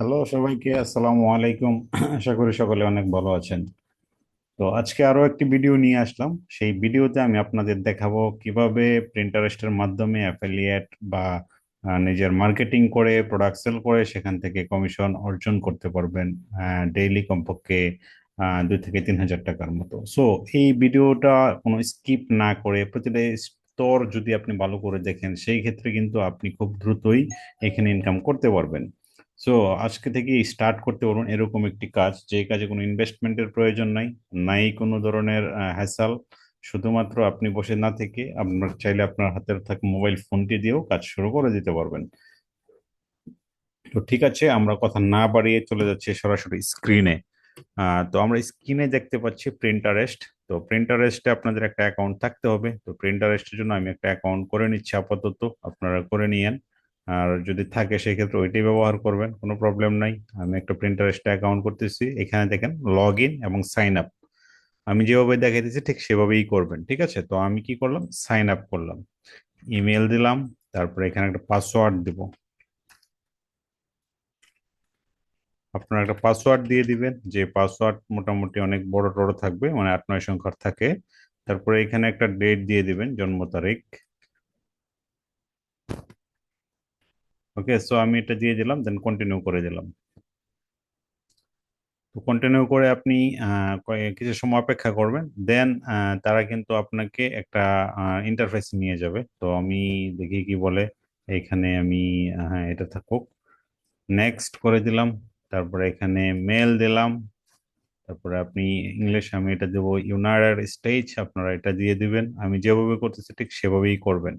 Hello সবাইকে আসসালামু আলাইকুম। আশা করি সকলে অনেক ভালো আছেন। তো আজকে আরও একটি ভিডিও নিয়ে আসলাম। সেই ভিডিওতে আমি আপনাদের দেখাবো কীভাবে প্রিন্টারেস্টের মাধ্যমে অ্যাফিলিয়েট বা নিজের মার্কেটিং করে প্রোডাক্ট সেল করে সেখান থেকে কমিশন অর্জন করতে পারবেন ডেইলি কমপক্ষে দুই থেকে তিন হাজার টাকার মতো। সো এই ভিডিওটা কোনো স্কিপ না করে প্রতিটা স্তর যদি আপনি ভালো করে দেখেন, সেই ক্ষেত্রে কিন্তু আপনি খুব দ্রুতই এখানে ইনকাম করতে পারবেন। সো আজকে থেকে স্টার্ট করতে পারুন এরকম একটি কাজ। যে কাজে কোনো ইনভেস্টমেন্টের প্রয়োজন নাই নাই কোনো ধরনের হ্যাসাল শুধুমাত্র আপনি বসে না থেকে আপনার চাইলে আপনার হাতের থাকা মোবাইল ফোনটি দিয়েও কাজ শুরু করে দিতে পারবেন। তো ঠিক আছে, আমরা কথা না বাড়িয়ে চলে যাচ্ছি সরাসরি স্ক্রিনে তো আমরা স্ক্রিনে দেখতে পাচ্ছি প্রিন্টারেস্ট তো প্রিন্টারেস্টে আপনাদের একটা অ্যাকাউন্ট থাকতে হবে। তো প্রিন্টারেস্টের জন্য আমি একটা অ্যাকাউন্ট করে নিচ্ছি আপাতত। আপনারা করে নিয়েন। আর যদি থাকে সেক্ষেত্রে ওইটাই ব্যবহার করবেন, কোনো প্রবলেম নাই। আমি একটা প্রিন্টারেস্টে অ্যাকাউন্ট করতেছি, এখানে দেখেন লগ ইন এবং সাইন আপ আমি যেভাবে দেখাইতেছি ঠিক সেভাবেই করবেন, ঠিক আছে? তো আমি কি করলাম? সাইন আপ করলাম। ইমেল দিলাম, তারপরে এখানে একটা পাসওয়ার্ড দিব। আপনার একটা পাসওয়ার্ড দিয়ে দিবেন, যে পাসওয়ার্ড মোটামুটি অনেক বড় টড় থাকবে মানে আট নয় সংখ্যার থাকে। তারপরে এখানে একটা ডেট দিয়ে দিবেন, জন্ম তারিখ। ওকে সো আমি এটা দিয়ে দিলাম দেন কন্টিনিউ করে দিলাম। তো কন্টিনিউ করে আপনি কিছু সময় অপেক্ষা করবেন দেন তারা কিন্তু আপনাকে একটা ইন্টারফেস নিয়ে যাবে। তো আমি দেখি কি বলে, এখানে আমি হ্যাঁ এটা থাকুক। নেক্সট করে দিলাম, তারপরে এখানে মেল দিলাম, তারপরে আপনি ইংলিশ আমি এটা দেবো ইউনাইটেড স্টেটস আপনারা এটা দিয়ে দিবেন। আমি যেভাবে করতেছি ঠিক সেভাবেই করবেন।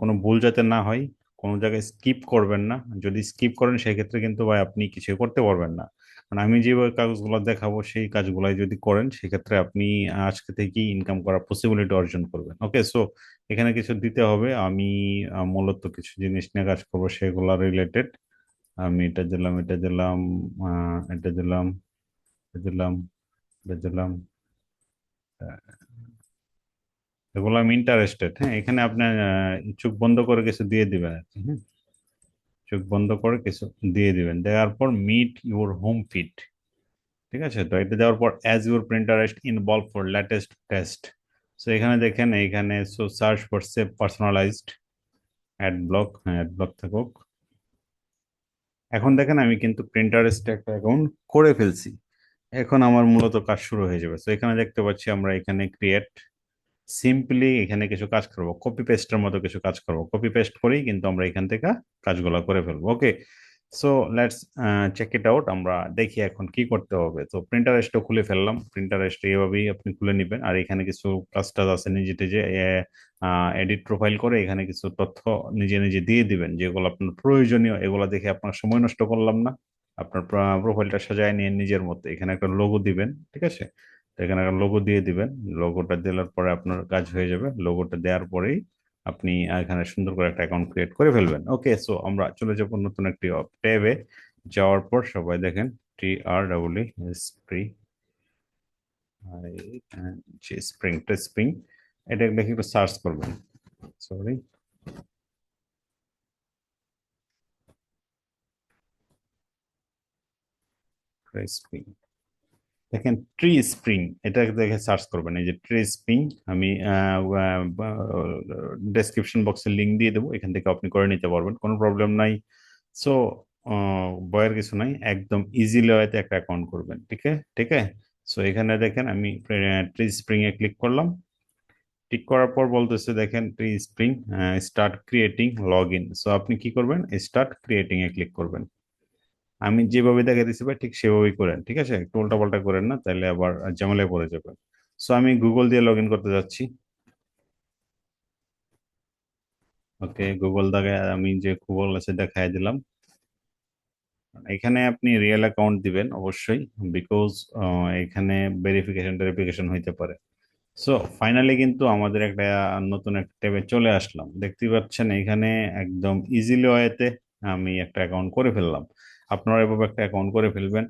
কোনো ভুল যাতে না হয় কোনো জায়গায় স্কিপ করবেন না। যদি স্কিপ করেন, সেক্ষেত্রে কিন্তু ভাই আপনি কিছু করতে পারবেন না। মানে আমি যেভাবে কাজগুলো দেখাবো, সেই কাজগুলাই যদি করেন, সেক্ষেত্রে আপনি আজকে থেকেই ইনকাম করার পসিবিলিটি অর্জন করবেন। ওকে সো এখানে কিছু দিতে হবে। আমি মূলত কিছু জিনিস নিয়ে কাজ করব, সেগুলো রিলেটেড আমি এটা দিলাম এটা দিলাম এটা দিলাম এটা দিলাম এটা দিলাম আমি ইন্টারেস্টেড হ্যাঁ? এখানে আপনার চোখ বন্ধ করে কিছু দিয়ে দিবেন আর কি হ্যাঁ? চোখ বন্ধ করে কিছু দিয়ে দিবেন। দেওয়ার পর মিট ইউর হোম ফিট ঠিক আছে? তো এটা দেওয়ার পর as your Pinterest involve for latest test so এখানে দেখেন, এখানে so search for save personalized ad block হ্যাঁ অ্যাড ব্লক থাকুক। এখন দেখেন, আমি কিন্তু প্রিন্টারেস্টে একটা অ্যাকাউন্ট করে ফেলছি। এখন আমার মূলত কাজ শুরু হয়ে যাবে। তো এখানে দেখতে পাচ্ছি আমরা এখানে ক্রিয়েট সিম্পলি এখানে কিছু কাজ করব। কপি পেস্টের মতো কিছু কাজ করব। কপি পেস্ট করেই কিন্তু আমরা এখান থেকে কাজগুলো করে ফেলব। Okay so let's check it out আমরা দেখি এখন কি করতে হবে। তো প্রিন্টারেস্টও খুলে ফেললাম। প্রিন্টারেস্ট এইভাবেই আপনি খুলে নেবেন। আর এখানে কিছু কাজ টাজ আছে নিজে নিজে এডিট প্রোফাইল করে এখানে কিছু তথ্য নিজে নিজে দিয়ে দিবেন। যেগুলো আপনার প্রয়োজনীয়, এগুলো দেখে আপনার সময় নষ্ট করলাম না। আপনার প্রোফাইলটা সাজায় নিয়ে নিজের মতো এখানে একটা লোগো দিবেন। ঠিক আছে? তো এখানে লোগো দিয়ে দিবেন। লোগোটা দেওয়ার পরে আপনার কাজ হয়ে যাবে। লোগোটা দেওয়ার পরেই আপনি এখানে সুন্দর করে একটা অ্যাকাউন্ট ক্রিয়েট করে ফেলবেন। ওকে সো আমরা চলে যাব নতুন একটি ট্যাবে। যাওয়ার পর সবাই দেখেন T R double spring spring spring এটা দেখে একটু সার্চ করবেন। সরি স্প্রিং দেখেন ট্রি স্প্রিং এটা দেখে সার্চ করবেন। এই যে ট্রি স্প্রিং আমি ডেসক্রিপশন বক্সে লিঙ্ক দিয়ে দেবো। এখান থেকে আপনি করে নিতে পারবেন, কোনো প্রবলেম নাই। সো বয়ের কিছু নাই, একদম ইজিলি হয়তো একটা অ্যাকাউন্ট করবেন, ঠিক আছে? ঠিক আছে? সো এখানে দেখেন, আমি ট্রি স্প্রিং এ ক্লিক করলাম। টিক করার পর বলতেছে, দেখেন tree spring start creating log in so আপনি কি করবেন? স্টার্ট ক্রিয়েটিং এ ক্লিক করবেন। আমি যেভাবে দেখা দিচ্ছি ভাই, ঠিক সেভাবেই করেন, ঠিক আছে? একটু উল্টাপাল্টা করেন না তাহলে আবার ঝামেলায় পড়ে যাবেন। সো আমি গুগল দিয়ে লগ ইন করতে যাচ্ছি। ওকে গুগল দেখায় আমি যে গুগল আছে দেখাই দিলাম। এখানে আপনি রিয়েল অ্যাকাউন্ট দিবেন, অবশ্যই বিকজ এখানে ভেরিফিকেশন ভেরিফিকেশন হইতে পারে। সো ফাইনালি কিন্তু আমাদের একটা নতুন একটা ট্যাবে চলে আসলাম। দেখতে পাচ্ছেন, এখানে একদম ইজিলি ওয়েতে আমি একটা অ্যাকাউন্ট করে ফেললাম। আপনারা এভাবে একটা অ্যাকাউন্ট করে ফেলবেন।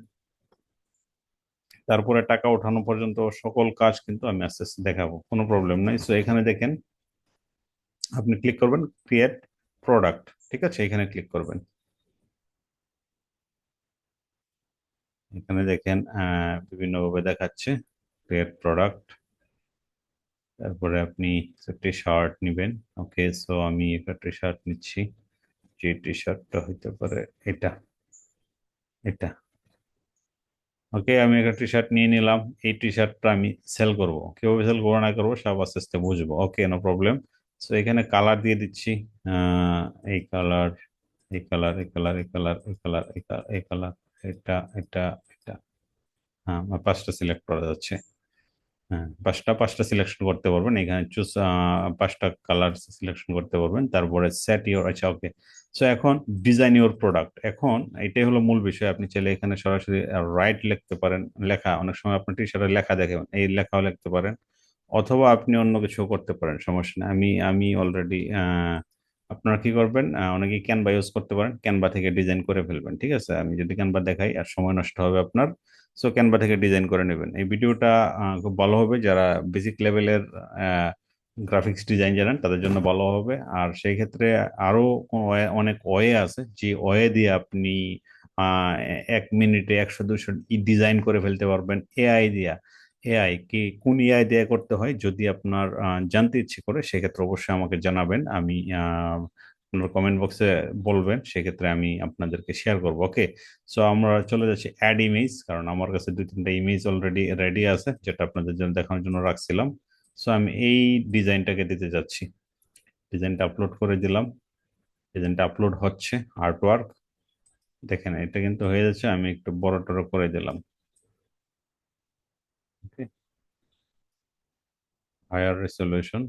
তারপরে টাকা ওঠানো পর্যন্ত সকল কাজ কিন্তু আমি আস্তে আস্তে দেখাবো, কোনো প্রবলেম নাই। সো এখানে দেখেন, আপনি ক্লিক করবেন ক্রিয়েট প্রোডাক্ট ঠিক আছে? এখানে ক্লিক করবেন। এখানে দেখেন বিভিন্নভাবে দেখাচ্ছে ক্রিয়েট প্রোডাক্ট তারপরে আপনি একটি শার্ট নেবেন। ওকে সো আমি একটা টি শার্ট নিচ্ছি, যে টি শার্টটা হইতে পারে এটা। এটা ওকে আমি একটা টি শার্ট নিয়ে নিলাম। এই টি শার্টটা আমি সেল করব। কীভাবে সেল করব, না করব, সব আস্তে আস্তে বুঝব। ওকে নো প্রবলেম সো এখানে কালার দিয়ে দিচ্ছি। এই কালার এই কালার এই কালার এই কালার এই কালার এই কালার এই কালার এটা এটা এটা। হ্যাঁ পাঁচটা সিলেক্ট করা যাচ্ছে। হ্যাঁ পাঁচটা পাঁচটা সিলেকশন করতে পারবেন। এখানে চুজ পাঁচটা কালার সিলেকশন করতে পারবেন। তারপরে সেট ইউর আচ্ছা ওকে সো এখন ডিজাইন ইউর প্রোডাক্ট এখন এটাই হলো মূল বিষয়। আপনি চাইলে এখানে সরাসরি রাইট লিখতে পারেন। লেখা অনেক সময় আপনার টি শার্টে লেখা দেখেন এই লেখাও লিখতে পারেন। অথবা আপনি অন্য কিছু করতে পারেন সমস্যা নেই। আমি আমি অলরেডি আপনারা কি করবেন আহ, অনেকেই ক্যানভা ইউজ করতে পারেন। ক্যানভা থেকে ডিজাইন করে ফেলবেন ঠিক আছে? আমি যদি ক্যানভা দেখাই আর সময় নষ্ট হবে আপনার সো ক্যানভা থেকে ডিজাইন করে নেবেন। এই ভিডিওটা খুব ভালো হবে। যারা বেসিক লেভেলের গ্রাফিক্স ডিজাইন জানেন, তাদের জন্য ভালো হবে। আর সেই ক্ষেত্রে আরও অনেক ওয়ে আছে, যে ওয়ে দিয়ে আপনি এক মিনিটে একশো, দুশো ডিজাইন করে ফেলতে পারবেন এআই দিয়া। এআই কি কোন এআই দিয়ে করতে হয়, যদি আপনার জানতে ইচ্ছে করে, সেক্ষেত্রে অবশ্যই আমাকে জানাবেন। আমি আপনার কমেন্ট বক্সে বলবেন, সেক্ষেত্রে আমি আপনাদেরকে শেয়ার করব ওকে সো আমরা চলে যাচ্ছি অ্যাড ইমেজ কারণ আমার কাছে দুই, তিনটা ইমেজ অলরেডি রেডি আছে, যেটা আপনাদের জন্য দেখানোর জন্য রাখছিলাম। সো আমি এই ডিজাইনটাকে দিতে যাচ্ছি। ডিজাইনটা আপলোড করে দিলাম। ডিজাইনটা আপলোড হচ্ছে আর্ট ওয়ার্ক দেখেন, এটা কিন্তু হয়ে যাচ্ছে, আমি একটু বড় টড় করে দিলাম। হায়ার রেসলিউশন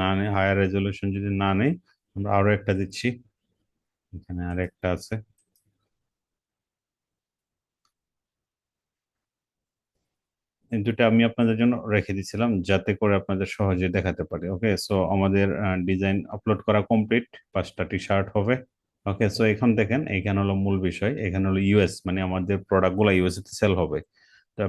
না নেই হায়ার রেজলিউশন যদি না নেই, আমরা আরও একটা দিচ্ছি। এখানে আর একটা আছে। এই দুটো আমি আপনাদের জন্য রেখে দিয়েছিলাম যাতে করে আপনাদের সহজে দেখাতে পারি, ওকে? সো আমাদের ডিজাইন আপলোড করা কমপ্লিট পাঁচটা টি শার্ট হবে, ওকে? সো এখন দেখেন, এখানে হলো মূল বিষয়, এখানে হলো ইউএস মানে আমাদের প্রোডাক্টগুলো ইউএস এ সেল হবে।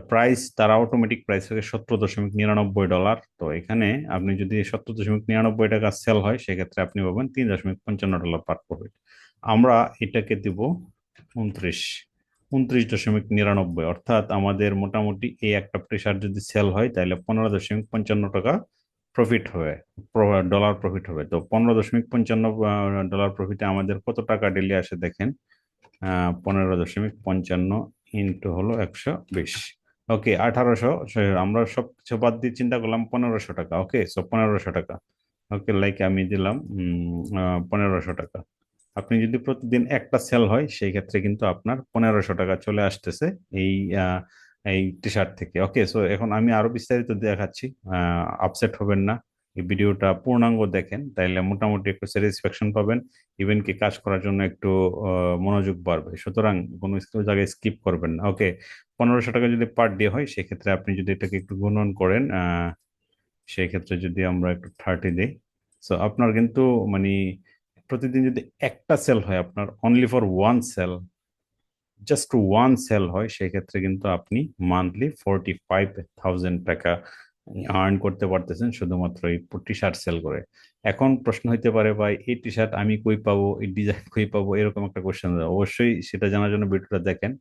প্রাইস তারা অটোমেটিক প্রাইস থেকে সতেরো দশমিক নিরানব্বই ডলার তো এখানে আপনি যদি সতেরো দশমিক নিরানব্বই টাকা সেল হয়, সেক্ষেত্রে আপনি পাবেন তিন দশমিক পঞ্চান্ন ডলার পার প্রফিট আমরা এটাকে দিব উনত্রিশ উনত্রিশ দশমিক নিরানব্বই। অর্থাৎ আমাদের মোটামুটি এই একটা শার্ট যদি সেল হয়, তাহলে পনেরো দশমিক পঞ্চান্ন টাকা প্রফিট হবে ডলার প্রফিট হবে। তো পনেরো দশমিক পঞ্চান্ন ডলার প্রফিটে আমাদের কত টাকা ডেলি আসে দেখেন? পনেরো দশমিক পঞ্চান্ন ইন্টু হলো একশো বিশ। ওকে, আঠারোশো আমরা সব কিছু বাদ দিয়ে চিন্তা করলাম পনেরোশো টাকা। ওকে, সো পনেরোশো টাকা। ওকে, লাইক আমি দিলাম পনেরোশো টাকা। আপনি যদি প্রতিদিন একটা সেল হয়, সেই ক্ষেত্রে কিন্তু আপনার পনেরোশো টাকা চলে আসতেছে এই এই টি শার্ট থেকে। ওকে, সো এখন আমি আরও বিস্তারিত দেখাচ্ছি। আপসেট হবেন না। এই ভিডিওটা পূর্ণাঙ্গ দেখেন, তাইলে মোটামুটি একটু স্যাটিসফ্যাকশন পাবেন। ইভেন কি কাজ করার জন্য একটু মনোযোগ বাড়বে। সুতরাং কোনো জায়গায় স্কিপ করবেন না। ওকে পনেরোশো টাকা যদি পার ডে হয়, সেক্ষেত্রে আপনি যদি এটাকে একটু গুণন করেন সেক্ষেত্রে যদি আমরা একটু থার্টি দিই। সো আপনার কিন্তু মানে প্রতিদিন যদি একটা সেল হয়, আপনার only for one sale just one sale হয়, সেক্ষেত্রে কিন্তু আপনি মান্থলি ফোরটি ফাইভ থাউজেন্ড টাকা আর্ন করতে পারতেছেন শুধুমাত্র এই টি শার্ট সেল করে। এখন প্রশ্ন হইতে পারে, ভাই, এই টি শার্ট আমি কই পাবো? এই ডিজাইন কই পাবো? এরকম একটা কোয়েশ্চেন অবশ্যই সেটা জানার জন্য ভিডিওটা দেখেন।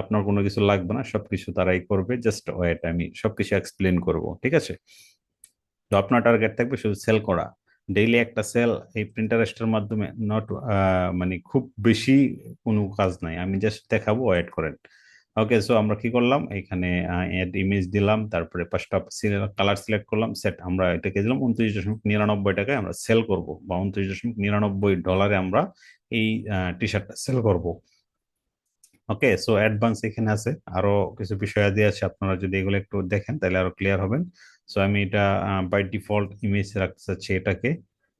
আপনার কোনো কিছু লাগবে না, সবকিছু তারাই করবে। জাস্ট ওয়েট আমি সবকিছু এক্সপ্লেন করব, ঠিক আছে? তো আপনার টার্গেট থাকবে শুধু সেল করা। ডেইলি একটা সেল এই প্রিন্টারেস্টের মাধ্যমে নট মানে খুব বেশি কোনো কাজ নাই। আমি জাস্ট দেখাবো ওয়েট করেন। ওকে সো আমরা কি করলাম? এখানে এড ইমেজ দিলাম, তারপরে পাঁচটা কালার সিলেক্ট করলাম সেট আমরা এটাকে দিলাম উনত্রিশ দশমিক নিরানব্বই টাকায় আমরা সেল করব, বা উনত্রিশ দশমিক নিরানব্বই ডলারে আমরা এই টি শার্টটা সেল করব। ওকে সো অ্যাডভান্স এখানে আছে। আরও কিছু বিষয়াদি আছে, আপনারা যদি এগুলো একটু দেখেন, তাহলে আরও ক্লিয়ার হবেন। সো আমি এটা বাই ডিফল্ট ইমেজ রাখতে চাচ্ছি এটাকে।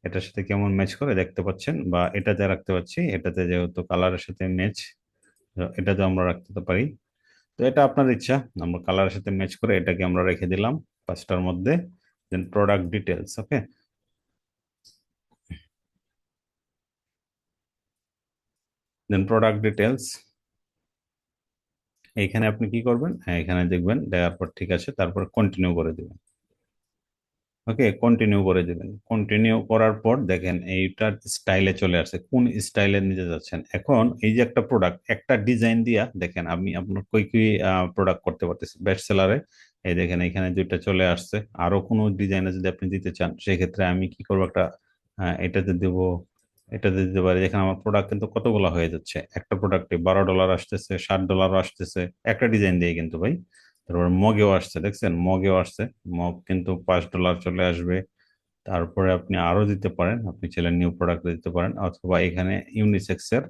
এটার সাথে কেমন ম্যাচ করে দেখতে পাচ্ছেন? বা এটাতে রাখতে পাচ্ছি, এটাতে যেহেতু কালারের সাথে ম্যাচ এটাতে আমরা রাখতে পারি। তো এটা আপনার ইচ্ছা। আমরা কালারের সাথে ম্যাচ করে এটাকে আমরা রেখে দিলাম পাঁচটার মধ্যে। Then product details okay then product details এইখানে আপনি কি করবেন? হ্যাঁ এখানে দেখবেন, দেওয়ার পর ঠিক আছে, তারপর কন্টিনিউ করে দিবেন। ওকে কন্টিনিউ করে দিবেন। কন্টিনিউ করার পর দেখেন এইটার স্টাইলে চলে আসছে। কোন স্টাইলে নিতে যাচ্ছেন? এখন এই যে একটা প্রোডাক্ট একটা ডিজাইন দিয়া দেখেন আমি আপনার কই কই প্রোডাক্ট করতে পারতেছি। বেস্ট সেলারে এই দেখেন এখানে দুইটা চলে আসছে। আরও কোনো ডিজাইনে যদি আপনি দিতে চান, সেক্ষেত্রে আমি কি করব একটা এটাতে দেব, এটাতে দিতে পারি। এখানে আমার প্রোডাক্ট কিন্তু কতগুলো হয়ে যাচ্ছে। একটা প্রোডাক্টে বারো ডলার আসতেছে, ষাট ডলার আসতেছে। একটা ডিজাইন দিয়ে কিন্তু ভাই। তারপর মগেও আসছে, দেখছেন? মগেও আসছে। মগ কিন্তু পাঁচ ডলার চলে আসবে। তারপরে আপনি আরও দিতে পারেন। আপনি চাইলে নিউ প্রোডাক্ট দিতে পারেন অথবা এখানে ইউনিসেক্স এর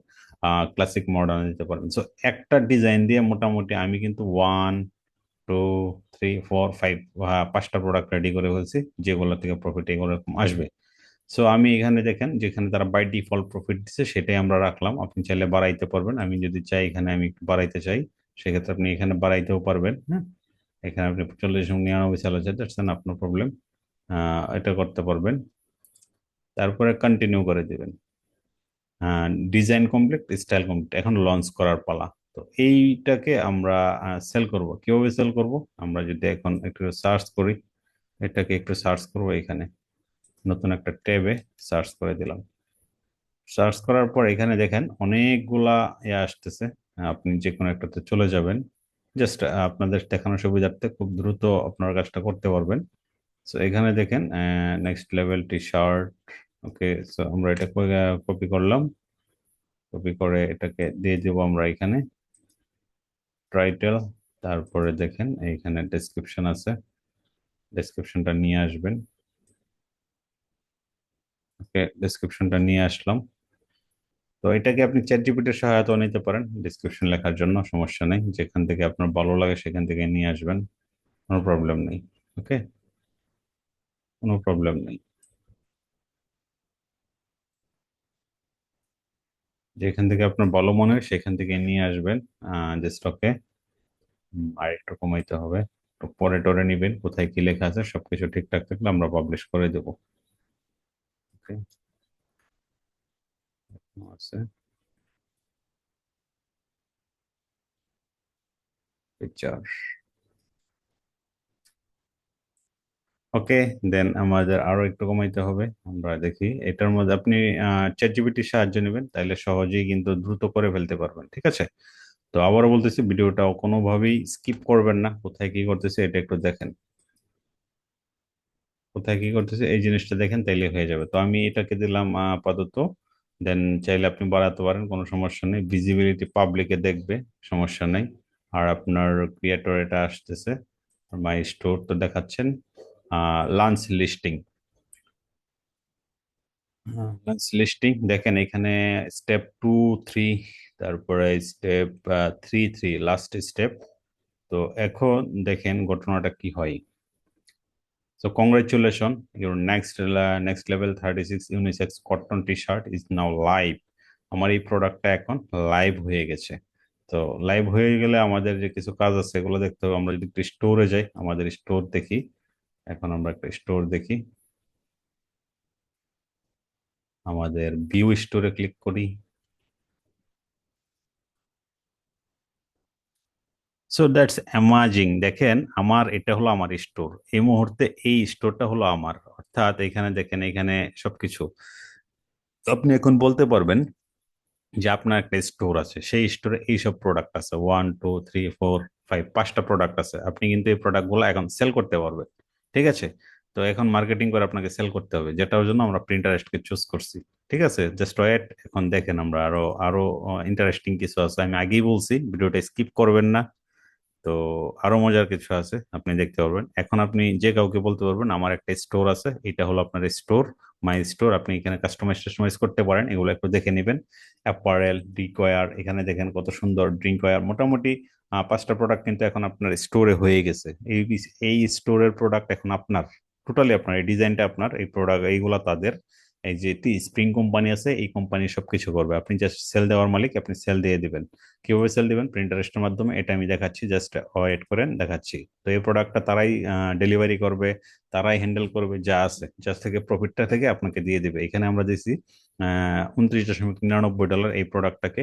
ক্লাসিক মডার্ন দিতে পারেন। সো একটা ডিজাইন দিয়ে মোটামুটি আমি কিন্তু one two three four five পাঁচটা প্রোডাক্ট রেডি করে ফেলছি, যেগুলো থেকে প্রফিট এগুলো আসবে। সো আমি এখানে দেখেন, যেখানে তারা বাই ডিফল্ট প্রফিট দিচ্ছে, সেটাই আমরা রাখলাম। আপনি চাইলে বাড়াইতে পারবেন। আমি যদি চাই এখানে আমি একটু বাড়াইতে চাই। সেক্ষেত্রে আপনি এখানে বাড়াইতেও পারবেন। হ্যাঁ এখানে আপনি চল্লিশ এবং নিরানব্বই চাল আছে দ্যাটস আপনার প্রবলেম এটা করতে পারবেন। তারপরে কন্টিনিউ করে দিবেন। ডিজাইন কমপ্লিট স্টাইল কমপ্লিট এখন লঞ্চ করার পালা। তো এইটাকে আমরা সেল করব। কীভাবে সেল করব? আমরা যদি এখন একটু সার্চ করি এটাকে একটু সার্চ করব এখানে। নতুন একটা ট্যাবে সার্চ করে দিলাম। সার্চ করার পর এখানে দেখেন অনেকগুলা ইয়ে আসতেছে। আপনি যে কোনো একটাতে চলে যাবেন। জাস্ট আপনাদের দেখানোর সুবিধার্থে খুব দ্রুত আপনার কাজটা করতে পারবেন। সো এখানে দেখেন next level T shirt okay so আমরা এটা কপি করলাম। কপি করে এটাকে দিয়ে দেব আমরা এখানে। টাইটেল তারপরে দেখেন এইখানে ডেসক্রিপশন আছে। ডেসক্রিপশনটা নিয়ে আসবেন। ওকে ডেসক্রিপশনটা নিয়ে আসলাম। তো এটাকে আপনি চ্যাট জিপিটির সহায়তা নিতে পারেন ডিসক্রিপশন লেখার জন্য, সমস্যা নেই। যেখান থেকে আপনার ভালো লাগে সেখান থেকে নিয়ে আসবেন, কোনো প্রবলেম নেই ওকে কোনো প্রবলেম নেই। যেখান থেকে আপনার ভালো মনে হয় সেখান থেকে নিয়ে আসবেন যে স্টকে আর একটু কমাইতে হবে পরে টরে নিবেন, কোথায় কি লেখা আছে সবকিছু ঠিকঠাক থাকলে আমরা পাবলিশ করে দেবো ওকে আছে পিকচার ওকে দেন আমাদের আরও একটু কমাইতে হবে। আমরা দেখি, এটার মধ্যে আপনি চ্যাট সাহায্য নেবেন, তাইলে সহজেই কিন্তু দ্রুত করে ফেলতে পারবেন, ঠিক আছে? তো আবারও বলতেছি ভিডিওটা কোনোভাবেই স্কিপ করবেন না, কোথায় কি করতেছে এটা একটু দেখেন। কোথায় কি করতেছে, এই জিনিসটা দেখেন, তাইলে হয়ে যাবে। তো আমি এটাকে দিলাম আপাতত দেন চাইলে আপনি বাড়াতে পারেন কোনো সমস্যা নেই। ভিজিবিলিটি পাবলিকে দেখবে সমস্যা নেই। আর আপনার ক্রিয়েটর এটা আসতেছে মাই স্টোর তো দেখাচ্ছেন। লাঞ্চ লিস্টিং লাঞ্চ লিস্টিং দেখেন এখানে স্টেপ টু থ্রি তারপরে step three three last step তো এখন দেখেন ঘটনাটা কি হয়। Congratulation your next next level thirty six unisex cotton T shirt is now live আমার এই প্রোডাক্টটা এখন লাইভ হয়ে গেছে। তো লাইভ হয়ে গেলে আমাদের যে কিছু কাজ আছে, এগুলো দেখতে হবে। আমরা যদি একটু স্টোরে যাই, আমাদের স্টোর দেখি। এখন আমরা একটা স্টোর দেখি। আমাদের ভিউ স্টোরে ক্লিক করি। সো দ্যাটস অ্যামাজিং দেখেন, আমার এটা হলো আমার স্টোর এই মুহূর্তে এই স্টোরটা হলো আমার। অর্থাৎ এখানে দেখেন, এখানে সবকিছু। আপনি এখন বলতে পারবেন যে আপনার একটা স্টোর আছে। সেই স্টোরে এইসব প্রোডাক্ট আছে। One two three four five পাঁচটা প্রোডাক্ট আছে। আপনি কিন্তু এই প্রোডাক্টগুলো এখন সেল করতে পারবেন। ঠিক আছে? তো এখন মার্কেটিং করে আপনাকে সেল করতে হবে। যেটার জন্য আমরা প্রিন্টারেস্টকে চুজ করছি। ঠিক আছে? জাস্ট ওয়েট এখন দেখেন আমরা আরও আরও ইন্টারেস্টিং কিছু আছে। আমি আগেই বলছি, ভিডিওটা স্কিপ করবেন না। তো আরও মজার কিছু আছে, আপনি দেখতে পারবেন। এখন আপনি যে কাউকে বলতে পারবেন, আমার একটা স্টোর আছে, এটা হলো আপনার স্টোর মাই স্টোর আপনি এখানে কাস্টমাইজ কাস্টমাইজ করতে পারেন, এগুলো একটু দেখে নেবেন। অ্যাপারেল ড্রিঙ্কওয়্যার এখানে দেখেন কত সুন্দর ড্রিঙ্কওয়্যার মোটামুটি পাঁচটা প্রোডাক্ট কিন্তু এখন আপনার স্টোরে হয়ে গেছে। এই এই স্টোরের প্রোডাক্ট এখন আপনার টোটালি আপনার, এই ডিজাইনটা আপনার, এই প্রোডাক্ট এইগুলা তাদের। এই যে স্প্রিং কোম্পানি আছে, এই কোম্পানি সবকিছু করবে। আপনি জাস্ট সেল দেওয়ার মালিক, আপনি সেল দিয়ে দিবেন। কীভাবে সেল দিবেন? প্রিন্টারেস্টের মাধ্যমে, এটা আমি দেখাচ্ছি জাস্ট ওয়েট করেন, দেখাচ্ছি। তো এই প্রোডাক্টটা তারাই ডেলিভারি করবে, তারাই হ্যান্ডেল করবে, যা আছে জাস্ট থেকে প্রফিটটা থেকে আপনাকে দিয়ে দেবে। এখানে আমরা দেখছি উনত্রিশ দশমিক নিরানব্বই ডলার এই প্রোডাক্টটাকে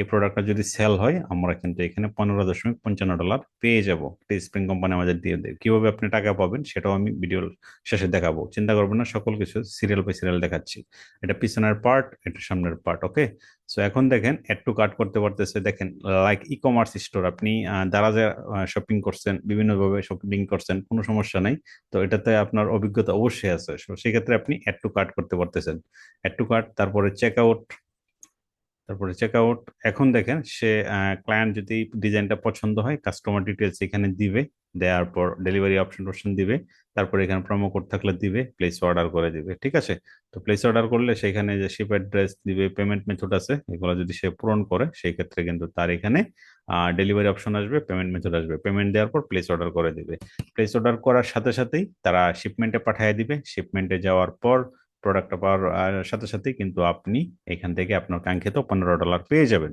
এই প্রোডাক্টটা যদি সেল হয়, আমরা কিন্তু এখানে পনেরো দশমিক পঞ্চান্ন ডলার পেয়ে যাব। স্প্রিং কোম্পানি আমাদের দিয়ে দেবে। কীভাবে আপনি টাকা পাবেন সেটাও আমি ভিডিওর শেষে দেখাবো। চিন্তা করবেন না, সকল কিছু সিরিয়াল বাই সিরিয়াল দেখাচ্ছি। এটা পিছনের পার্ট এটা সামনের পার্ট ওকে সো এখন দেখেন অ্যাড টু কার্ট করতে পারতেছে। দেখেন লাইক ই কমার্স স্টোর আপনি দারাজে শপিং করছেন, বিভিন্নভাবে শপিং করছেন, কোনো সমস্যা নাই। তো এটাতে আপনার অভিজ্ঞতা অবশ্যই আছে। সেক্ষেত্রে আপনি অ্যাড টু কার্ট করতে পারতেছেন। অ্যাড টু কার্ট তারপরে চেক আউট তারপরে চেক আউট এখন দেখেন সে ক্লায়েন্ট যদি ডিজাইনটা পছন্দ হয় কাস্টমার ডিটেলস এখানে দিবে, দেওয়ার পর ডেলিভারি অপশন টপশন দিবে, তারপরে এখানে প্রোমো কোড থাকলে দিবে প্লেস অর্ডার করে দিবে, ঠিক আছে? তো প্লেস অর্ডার করলে সেখানে যে শিপ অ্যাড্রেস দিবে পেমেন্ট মেথড আছে, এগুলো যদি সে পূরণ করে, সেই ক্ষেত্রে কিন্তু তার এখানে ডেলিভারি অপশন আসবে পেমেন্ট মেথড আসবে পেমেন্ট দেওয়ার পর প্লেস অর্ডার করে দিবে। প্লেস অর্ডার করার সাথে সাথেই তারা শিপমেন্টে পাঠিয়ে দিবে শিপমেন্টে যাওয়ার পর প্রোডাক্টটা পাওয়ার সাথে সাথে কিন্তু আপনি এখান থেকে আপনার কাঙ্ক্ষিত পনেরো ডলার পেয়ে যাবেন।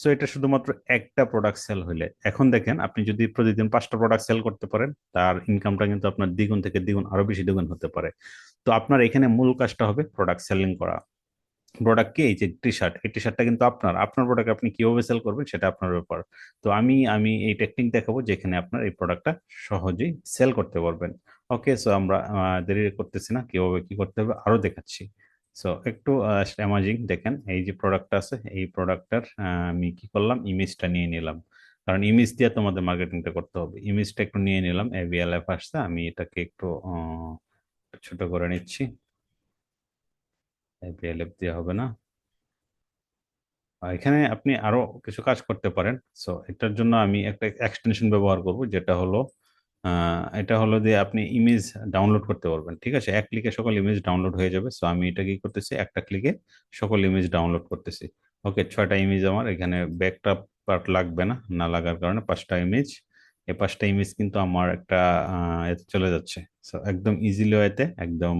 সো এটা শুধুমাত্র একটা প্রোডাক্ট সেল হলে এখন দেখেন, আপনি যদি প্রতিদিন পাঁচটা প্রোডাক্ট সেল করতে পারেন, তার ইনকামটা কিন্তু আপনার দ্বিগুণ থেকে দ্বিগুণ, আরও বেশি দ্বিগুণ হতে পারে। তো আপনার এখানে মূল কাজটা হবে প্রোডাক্ট সেলিং করা। প্রোডাক্ট কি? এই যে টি শার্ট এই টি শার্টটা কিন্তু আপনার আপনার প্রোডাক্ট আপনি কীভাবে সেল করবেন সেটা আপনার ব্যাপার। তো আমি আমি এই টেকনিক দেখাবো যেখানে আপনার এই প্রোডাক্টটা সহজেই সেল করতে পারবেন। ওকে সো আমরা দেরি করতেছি না, কীভাবে কি করতে হবে আরও দেখাচ্ছি। সো একটু অ্যামাজিং দেখেন, এই যে প্রোডাক্টটা আছে, এই প্রোডাক্টটার আমি কি করলাম ইমেজটা নিয়ে নিলাম। কারণ ইমেজ দিয়ে তোমাদের মার্কেটিংটা করতে হবে। ইমেজটা একটু নিয়ে নিলাম এভিএলএফ আসছে, আমি এটাকে একটু ছোট করে নিচ্ছি। এভিএলএফ দিয়ে হবে না। এখানে আপনি আরও কিছু কাজ করতে পারেন। সো এটার জন্য আমি একটা এক্সটেনশন ব্যবহার করব, যেটা হলো এটা হলো যে আপনি ইমেজ ডাউনলোড করতে পারবেন, ঠিক আছে? এক ক্লিকে সকল ইমেজ ডাউনলোড হয়ে যাবে। সো আমি এটা কি করতেছি? একটা ক্লিকে সকল ইমেজ ডাউনলোড করতেছি। ওকে ছয়টা ইমেজ আমার, এখানে ব্যাকটা পার্ট লাগবে না না লাগার কারণে পাঁচটা ইমেজ এই পাঁচটা ইমেজ কিন্তু আমার একটা এতে চলে যাচ্ছে। সো একদম ইজিলি এতে, একদম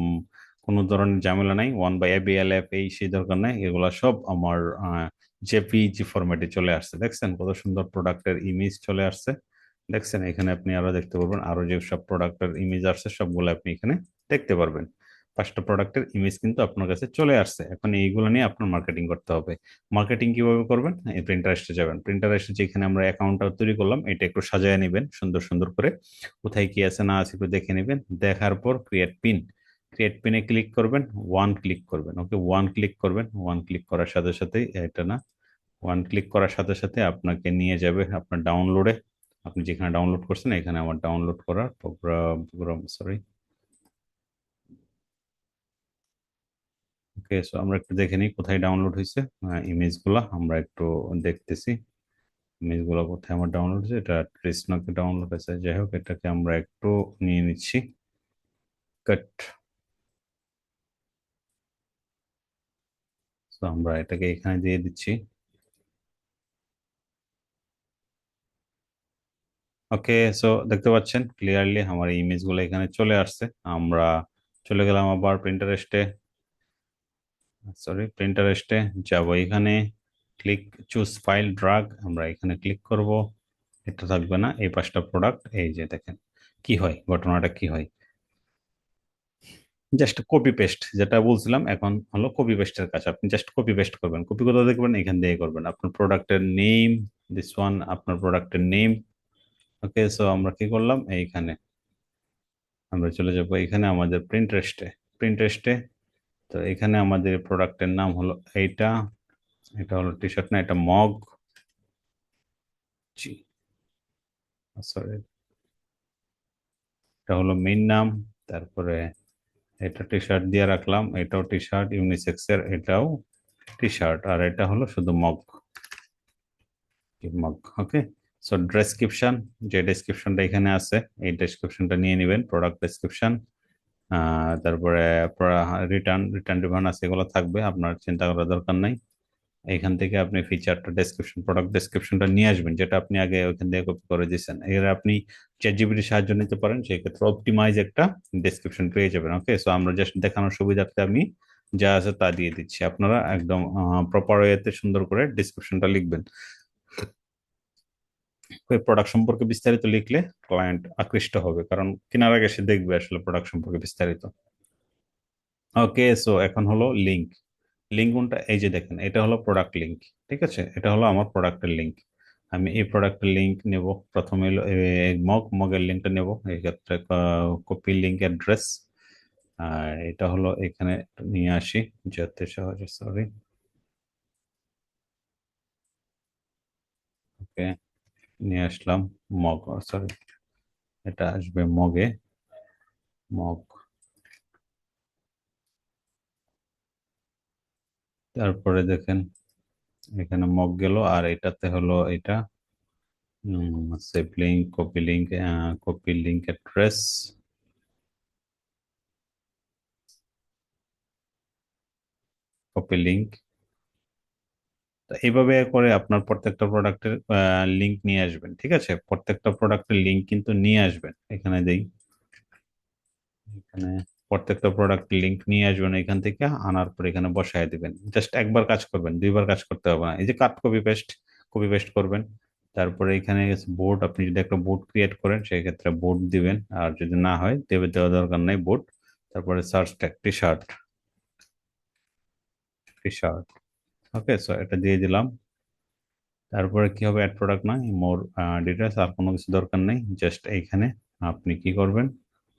কোনো ধরনের ঝামেলা নাই। ওয়ান বাই এবিএলএফ এই সেই দরকার নাই। এগুলা সব আমার জেপিজি ফরম্যাটে চলে আসছে। দেখছেন? কত সুন্দর প্রোডাক্টের ইমেজ চলে আসছে। দেখছেন, এখানে আপনি আরও দেখতে পারবেন, আরও যে সব প্রোডাক্টের ইমেজ আসছে, সবগুলো আপনি এখানে দেখতে পারবেন। পাঁচটা প্রোডাক্টের ইমেজ কিন্তু আপনার কাছে চলে আসছে। এখন এইগুলো নিয়ে আপনার মার্কেটিং করতে হবে। মার্কেটিং কীভাবে করবেন? এই প্রিন্টারেস্টে যাবেন। প্রিন্টারেস্টে যেখানে আমরা অ্যাকাউন্টটা তৈরি করলাম, এটা একটু সাজায় নেবেন, সুন্দর সুন্দর করে। কোথায় কি আছে না আছে একটু দেখে নেবেন। দেখার পর ক্রিয়েট পিন ক্রিয়েট পিনে ক্লিক করবেন ওয়ান ক্লিক করবেন। ওকে ওয়ান ক্লিক করবেন। ওয়ান ক্লিক করার সাথে সাথেই, এটা না ওয়ান ক্লিক করার সাথে সাথে আপনাকে নিয়ে যাবে আপনার ডাউনলোডে আপনি যেখানে ডাউনলোড করছেন, এখানে আমার ডাউনলোড করার program program sorry okay so আমরা একটু দেখে নিই কোথায় ডাউনলোড হয়েছে ইমেজগুলো আমরা একটু দেখতেছি। ইমেজগুলো কোথায় আমার ডাউনলোড হয়েছে, এটা কৃষ্ণকে ডাউনলোড হয়েছে। যাই হোক, এটাকে আমরা একটু নিয়ে নিচ্ছি। কাট আমরা এটাকে এখানে দিয়ে দিচ্ছি। ওকে সো দেখতে পাচ্ছেন ক্লিয়ারলি আমার ইমেজগুলো এখানে চলে আসছে। আমরা চলে গেলাম আবার প্রিন্টারেস্টে সরি প্রিন্টারেস্টে যাব এখানে। ক্লিক চুজ ফাইল ড্রাগ আমরা এখানে ক্লিক করব। এটা থাকবে না, এই পাঁচটা প্রোডাক্ট এই যে দেখেন, কি হয়? ঘটনাটা কি হয়? জাস্ট কপি পেস্ট যেটা বলছিলাম, এখন হলো কপি পেস্টের কাজ। আপনি জাস্ট কপি পেস্ট করবেন। কপি কোথাও দেখবেন, এখান দিয়ে করবেন। আপনার প্রোডাক্টের নেম দিস ওয়ান আপনার প্রোডাক্টের নেম ওকে সো আমরা কি করলাম? এইখানে। আমরা চলে যাব এখানে আমাদের প্রিন্টারেস্টে প্রিন্টারেস্টে তো এখানে আমাদের প্রোডাক্টের নাম হলো এইটা। এটা হলো টি শার্ট না, এটা মগ। জি। সরি এটা হলো মেইন নাম, তারপরে এটা টি শার্ট দিয়ে রাখলাম, এটাও টি শার্ট ইউনিসেক্স এর, এটাও টি শার্ট আর এটা হলো শুধু mug. Mug okay so description যে ডেসক্রিপশনটা এখানে আছে, এই ডেসক্রিপশনটা নিয়ে নেবেন প্রোডাক্ট ডেসক্রিপশন তারপরে রিটার্ন রিটার্ন রিভার্ন আছে, এগুলো থাকবে, আপনার চিন্তা করার দরকার নাই। এখান থেকে আপনি ফিচারটা ডেসক্রিপশন প্রোডাক্ট ডেসক্রিপশনটা নিয়ে আসবেন, যেটা আপনি আগে ওইখান থেকে কপি করে দিয়েছেন। এর আপনি চ্যাট জিপিটির সাহায্য নিতে পারেন সেই ক্ষেত্রে অপটিমাইজ একটা ডেসক্রিপশন পেয়ে যাবেন ওকে সো আমরা জাস্ট দেখানোর সুবিধার্থে আমি যা আছে তা দিয়ে দিচ্ছি। আপনারা একদম প্রপার ওয়েতে সুন্দর করে ডেসক্রিপশনটা লিখবেন। ওই প্রোডাক্ট সম্পর্কে বিস্তারিত লিখলে ক্লায়েন্ট আকৃষ্ট হবে। কারণ কেনার আগে সে দেখবে আসলে প্রোডাক্ট সম্পর্কে বিস্তারিত। ওকে সো এখন হলো লিঙ্ক লিঙ্ক কোনটা? এই যে দেখেন, এটা হলো প্রোডাক্ট লিঙ্ক ঠিক আছে? এটা হলো আমার প্রোডাক্টের লিঙ্ক আমি এই প্রোডাক্টের লিঙ্ক নেব। প্রথমে মগ মগের লিঙ্কটা নেব। এই ক্ষেত্রে কপি লিঙ্ক অ্যাড্রেস আর এটা হলো এখানে নিয়ে আসি, যাতে সহজে সরি ওকে নিয়ে আসলাম মগ সরি এটা আসবে মগে, মগ। তারপরে দেখেন, এখানে মগ গেল, আর এটাতে হলো এটা save link copy link copy link address copy link তো এইভাবে করে আপনার প্রত্যেকটা প্রোডাক্টের লিঙ্ক নিয়ে আসবেন, ঠিক আছে? প্রত্যেকটা প্রোডাক্টের লিঙ্ক কিন্তু নিয়ে আসবেন, এখানে দেই। এখানে প্রত্যেকটা প্রোডাক্ট লিঙ্ক নিয়ে আসবেন এখান থেকে, আনার পর এখানে বসায় দিবেন। জাস্ট একবার কাজ করবেন, দুইবার কাজ করতে হবে না। এই যে cut copy paste copy paste করবেন, তারপরে এখানে বোর্ড আপনি যদি একটা বোর্ড ক্রিয়েট করেন, সেই ক্ষেত্রে বোর্ড দিবেন, আর যদি না হয়, দেবে দেওয়া দরকার নাই বোর্ড তারপরে search tag T shirt T shirt okay so এটা দিয়ে দিলাম। তারপরে কি হবে? অ্যাড প্রোডাক্ট না মোর ডিটেলস আর কোনো কিছু দরকার নেই। জাস্ট এইখানে আপনি কি করবেন?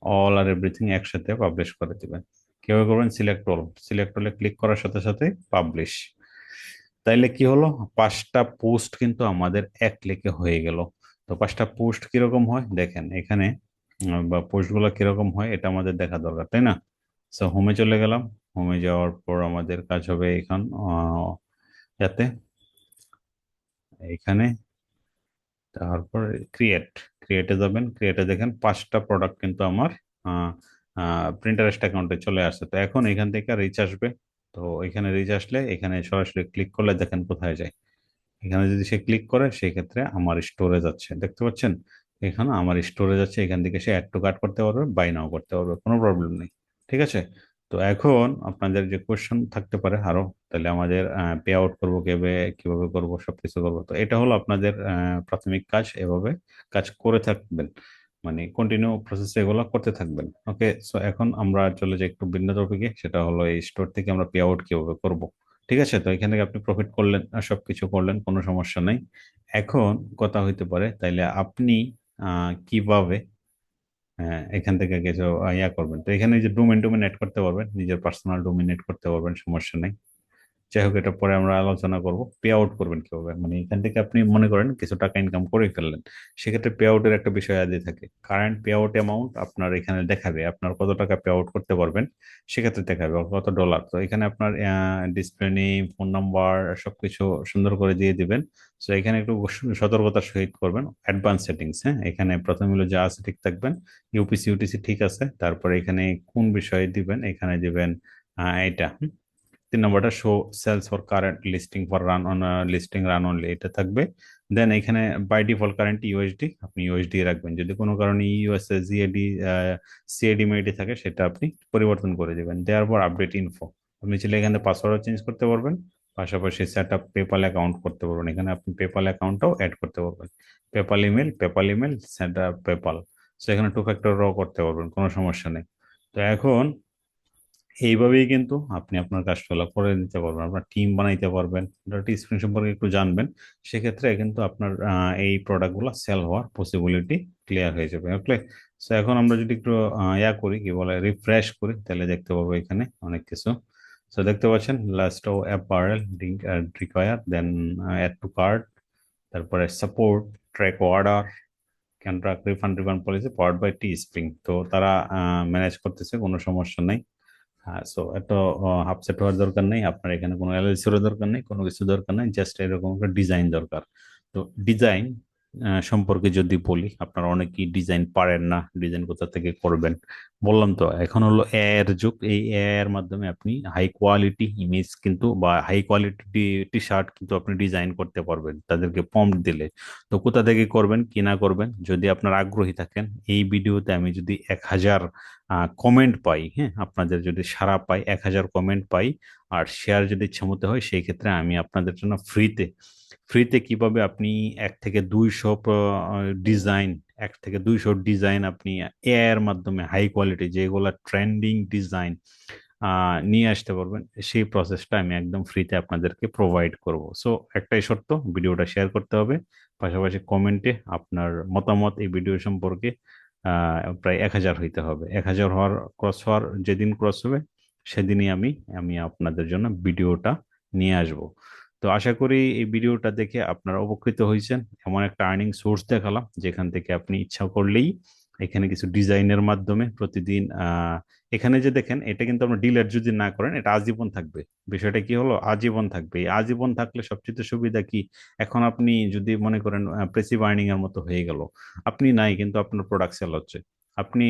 অল আর এভরিথিং একসাথে পাবলিশ করে দিবেন। কীভাবে করবেন? সিলেক্ট অল সিলেক্ট হলে ক্লিক করার সাথে সাথে পাবলিশ তাইলে কি হলো? পাঁচটা পোস্ট কিন্তু আমাদের এক ক্লিকে হয়ে গেল। তো পাঁচটা পোস্ট কীরকম হয়? দেখেন, এখানে বা পোস্টগুলো কীরকম হয়? এটা আমাদের দেখা দরকার, তাই না? সো হোমে চলে গেলাম। হোমে যাওয়ার পর আমাদের কাজ হবে এখান যাতে এখানে তারপর ক্রিয়েট ক্রিয়েটে যাবেন ক্রিয়েটে দেখেন পাঁচটা প্রোডাক্ট কিন্তু আমার প্রিন্টারেস্ট অ্যাকাউন্টে চলে আসছে। তো এখন এখান থেকে রিচ আসবে। তো এখানে রিচ আসলে এখানে সরাসরি ক্লিক করলে দেখেন কোথায় যায়। এখানে যদি সে ক্লিক করে সেই ক্ষেত্রে আমার স্টোরে যাচ্ছে। দেখতে পাচ্ছেন? এখানে আমার স্টোরে যাচ্ছে, এখান থেকে সে অ্যাড টু কার্ট করতে পারবে বাই নাও করতে পারবে, কোনো প্রবলেম নেই। ঠিক আছে? তো এখন আপনাদের যে কোয়েশ্চেন থাকতে পারে, আরও তাহলে আমাদের পে আউট করব কীভাবে কীভাবে করব, সবকিছু করব। তো এটা হলো আপনাদের প্রাথমিক কাজ, এভাবে কাজ করে থাকবেন। মানে কন্টিনিউ প্রসেস এগুলো করতে থাকবেন। ওকে সো এখন আমরা চলে যাই একটু ভিন্ন টপিকে সেটা হলো এই স্টোর থেকে আমরা পে আউট কীভাবে করব। ঠিক আছে? তো এখান থেকে আপনি প্রফিট করলেন সবকিছু করলেন, কোনো সমস্যা নেই। এখন কথা হইতে পারে, তাইলে আপনি কীভাবে হ্যাঁ এখান থেকে কিছু ইয়া করবেন। তো এখানে যে ডোমেন ডোমেন এড করতে পারবেন, নিজের পার্সোনাল ডোমেন এড করতে পারবেন, সমস্যা নেই। যাই হোক, এটা পরে আমরা আলোচনা করব। পে আউট করবেন কীভাবে? মানে এখান থেকে আপনি মনে করেন কিছু টাকা ইনকাম করে ফেললেন। সেক্ষেত্রে পে আউটের একটা বিষয় আদি থাকে। কারেন্ট পে আউট অ্যামাউন্ট আপনার এখানে দেখাবে। আপনার কত টাকা পে আউট করতে পারবেন সেক্ষেত্রে দেখাবে। কত ডলার তো এখানে আপনার ডিসপ্লে নেম ফোন নাম্বার সবকিছু সুন্দর করে দিয়ে দিবেন। তো এখানে একটু সতর্কতার সহিত করবেন। অ্যাডভান্স সেটিংস হ্যাঁ? এখানে প্রথমে হলো যা আছে ঠিক থাকবেন। ইউপিসি ইউটিসি ঠিক আছে। তারপরে এখানে কোন বিষয়ে দিবেন? এখানে দিবেন এটা তিন নম্বরটা show sales for current listing for run on listing run only এটা থাকবে। দেন এখানে বাই ডিফল্ট কারেন্ট ইউএসডি আপনি ইউএসডি রাখবেন। যদি কোনো কারণে ইউএসএ জিএডি সিএডি মেডি থাকে, সেটা আপনি পরিবর্তন করে দেবেন। দেওয়ার পর আপডেট ইনফো আপনি চাইলে এখানে পাসওয়ার্ডও চেঞ্জ করতে পারবেন। পাশাপাশি সেট আপ পেপাল অ্যাকাউন্ট করতে পারবেন। এখানে আপনি পেপাল অ্যাকাউন্টটাও অ্যাড করতে পারবেন। PayPal email PayPal email set up PayPal so এখানে টু ফ্যাক্টরও করতে পারবেন, কোনো সমস্যা নেই। তো এখন এইভাবেই কিন্তু আপনি আপনার কাজগুলো করে নিতে পারবেন, আপনার টিম বানাইতে পারবেন ডাটা স্ক্রিন সম্পর্কে একটু জানবেন, সেক্ষেত্রে কিন্তু আপনার এই প্রোডাক্টগুলো সেল হওয়ার পসিবিলিটি ক্লিয়ার হয়ে যাবে ওকে সো এখন আমরা যদি একটু ইয়া করি, কি বলে রিফ্রেশ করি, তাহলে দেখতে পাবো এখানে অনেক কিছু। সো দেখতে পাচ্ছেন last O apparel require then add to card তারপরে support track order contract refund refund policy powered by Teespring তো তারা ম্যানেজ করতেছে, কোনো সমস্যা নেই। হ্যাঁ সো এত আপসেট হওয়ার দরকার নেই। আপনার এখানে কোনো এলএলসির দরকার নেই, কোনো কিছু দরকার নেই জাস্ট এরকম একটা ডিজাইন দরকার। তো ডিজাইন সম্পর্কে যদি বলি, আপনারা অনেকেই ডিজাইন পারেন না ডিজাইন কোথা থেকে করবেন? বললাম তো, এখন হলো এর যুগ, এই এর মাধ্যমে আপনি হাই কোয়ালিটি ইমেজ কিন্তু বা হাই কোয়ালিটি টি শার্ট কিন্তু আপনি ডিজাইন করতে পারবেন, তাদেরকে পম্প দিলে। তো কোথা থেকে করবেন কি না করবেন, যদি আপনার আগ্রহী থাকেন, এই ভিডিওতে আমি যদি এক হাজার কমেন্ট পাই হ্যাঁ? আপনাদের যদি সারা পাই, এক হাজার কমেন্ট পাই, আর শেয়ার যদি ইচ্ছামতো হয়, সেই ক্ষেত্রে আমি আপনাদের জন্য ফ্রিতে ফ্রিতে কীভাবে আপনি এক থেকে দুইশো ডিজাইন এক থেকে দুইশো ডিজাইন আপনি এর মাধ্যমে হাই কোয়ালিটি যেগুলো ট্রেন্ডিং ডিজাইন নিয়ে আসতে পারবেন, সেই প্রসেসটা আমি একদম ফ্রিতে আপনাদেরকে প্রোভাইড করব। সো একটাই শর্ত, ভিডিওটা শেয়ার করতে হবে, পাশাপাশি কমেন্টে আপনার মতামত এই ভিডিও সম্পর্কে প্রায় এক হাজার হইতে হবে। এক হাজার হওয়ার ক্রস হওয়ার যেদিন ক্রস হবে, সেদিনই আমি আমি আপনাদের জন্য ভিডিওটা নিয়ে আসব। তো আশা করি এই ভিডিওটা দেখে আপনারা উপকৃত হয়েছেন। এমন একটা আর্নিং সোর্স দেখালাম, যেখান থেকে আপনি ইচ্ছা করলেই এখানে কিছু ডিজাইনের মাধ্যমে প্রতিদিন এখানে যে দেখেন, এটা কিন্তু আপনার ডিলেট যদি না করেন, এটা আজীবন থাকবে। বিষয়টা কি হলো? আজীবন থাকবে। আজীবন থাকলে সবচেয়ে সুবিধা কি? এখন আপনি যদি মনে করেন প্রেসিভ আর্নিং এর মতো হয়ে গেল, আপনি নাই কিন্তু আপনার প্রোডাক্ট সেল হচ্ছে। আপনি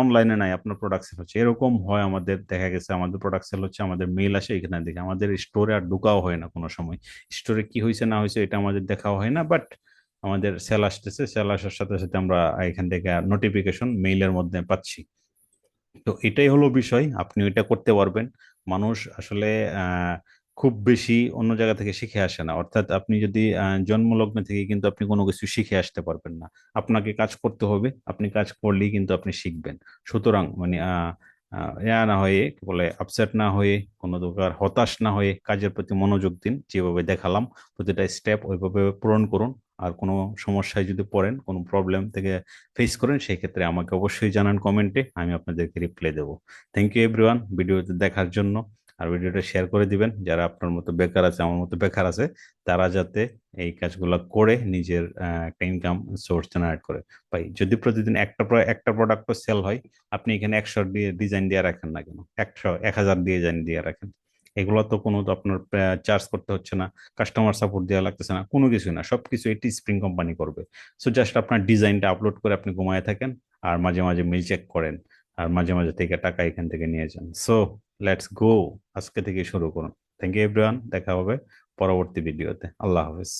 অনলাইনে নাই, আপনার প্রোডাক্ট সেল হচ্ছে। এরকম হয় আমাদের, দেখা গেছে আমাদের প্রোডাক্ট সেল হচ্ছে, আমাদের মেল আসে এখানে দেখে। আমাদের স্টোরে আর ঢুকাও হয় না কোনো সময়। স্টোরে কি হয়েছে না হয়েছে এটা আমাদের দেখাও হয় না বাট আমাদের সেল আসতেছে সেল আসার সাথে সাথে আমরা এখান থেকে নোটিফিকেশন মেইলের মধ্যে পাচ্ছি। তো এটাই হলো বিষয় আপনি এটা করতে পারবেন। মানুষ আসলে খুব বেশি অন্য জায়গা থেকে শিখে আসে না। অর্থাৎ আপনি যদি জন্মলগ্ন থেকে কিন্তু আপনি কোনো কিছু শিখে আসতে পারবেন না। আপনাকে কাজ করতে হবে, আপনি কাজ করলেই কিন্তু আপনি শিখবেন। সুতরাং মানে ইয়া না হয়ে বলে আপসেট না হয়ে, কোনো প্রকার হতাশ না হয়ে কাজের প্রতি মনোযোগ দিন। যেভাবে দেখালাম, প্রতিটা স্টেপ ওইভাবে পূরণ করুন। আর কোনো সমস্যায় যদি পড়েন, কোনো প্রবলেম থেকে ফেস করেন সেই ক্ষেত্রে আমাকে অবশ্যই জানান কমেন্টে আমি আপনাদেরকে রিপ্লাই দেবো। থ্যাংক ইউ এভরিওয়ান ভিডিওতে দেখার জন্য। আর ভিডিওটা শেয়ার করে দিবেন, যারা আপনার মতো বেকার আছে, আমার মতো বেকার আছে, তারা যাতে এই কাজগুলো করে নিজের একটা ইনকাম সোর্স জেনারেট করে। ভাই, যদি প্রতিদিন একটা একটা প্রোডাক্ট সেল হয়, আপনি এখানে একশো দিয়ে ডিজাইন দিয়ে রাখেন না কেন? একশো, এক হাজার ডিজাইন দিয়ে রাখেন। এগুলো তো কোনো আপনার চার্জ করতে হচ্ছে না কাস্টমার সাপোর্ট দেওয়া লাগতেছে না, কোনো কিছুই না সব কিছু এটি স্প্রিং কোম্পানি করবে। সো জাস্ট আপনার ডিজাইনটা আপলোড করে আপনি ঘুমায় থাকেন আর মাঝে মাঝে মিল চেক করেন আর মাঝে মাঝে থেকে টাকা এখান থেকে নিয়ে যান। সো লেটস গো আজকে থেকে শুরু করুন। থ্যাংক ইউ এভরিওয়ান দেখা হবে পরবর্তী ভিডিওতে আল্লাহ হাফেজ।